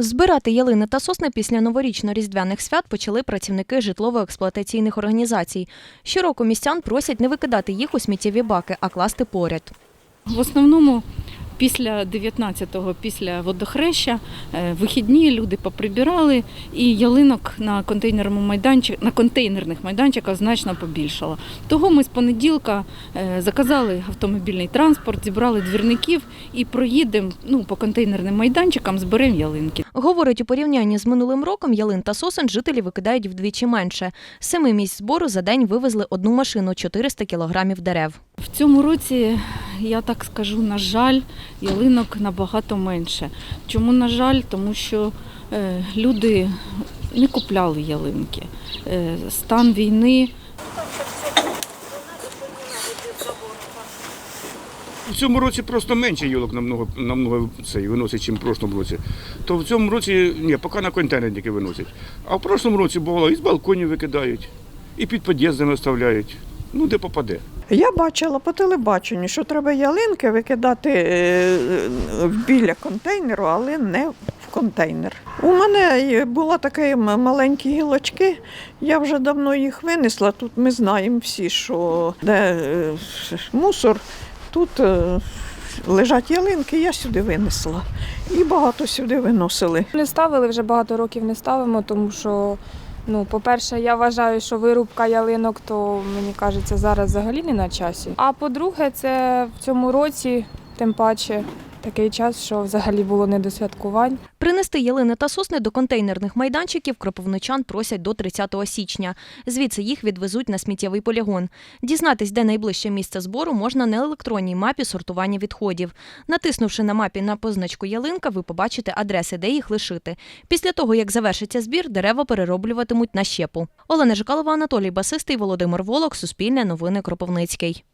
Збирати ялини та сосни після новорічно-різдвяних свят почали працівники житлово-експлуатаційних організацій. Щороку містян просять не викидати їх у сміттєві баки, а класти поряд. В основному після 19-го, після водохреща, е, вихідні люди поприбирали, і ялинок на контейнерному майданчику, на контейнерних майданчиках значно побільшало. Того ми з понеділка е, заказали автомобільний транспорт, зібрали двірників і проїдемо ну, по контейнерним майданчикам, зберемо ялинки. Говорить, у порівнянні з минулим роком ялин та сосен жителі викидають вдвічі менше. З семи місць збору за день вивезли одну машину 400 кілограмів дерев. В цьому році, я так скажу, на жаль, ялинок набагато менше. Чому на жаль? Тому що е, люди не купляли ялинки. Е, стан війни В цьому році просто менше йолок намного, намного цей, виносить, ніж в прошлому році. То в цьому році, ні, поки на контейнерники виносять. А в прошлому році бувало і з балконів викидають, і під під'їздами оставляють. Ну, де попаде. Я бачила по телебаченню, що треба ялинки викидати е, біля контейнеру, але не в контейнер. У мене були такі маленькі гілочки, я вже давно їх винесла. Тут ми знаємо всі, що де е, мусор, тут е, лежать ялинки, я сюди винесла. І багато сюди виносили. Не ставили вже багато років не ставимо, тому що, ну, по-перше, я вважаю, що вирубка ялинок, то мені кажеться, зараз взагалі не на часі. А по-друге, це в цьому році, тим паче, такий час, що взагалі було не до святкувань. Принести ялини та сосни до контейнерних майданчиків кропивничан просять до 30 січня. Звідси їх відвезуть на сміттєвий полігон. Дізнатись, де найближче місце збору, можна на електронній мапі сортування відходів. Натиснувши на мапі на позначку ялинка, ви побачите адреси, де їх лишити. Після того, як завершиться збір, дерева перероблюватимуть на щепу. Олена Жикалова, Анатолій Басистий, Володимир Волок, Суспільне новини Кропивницький.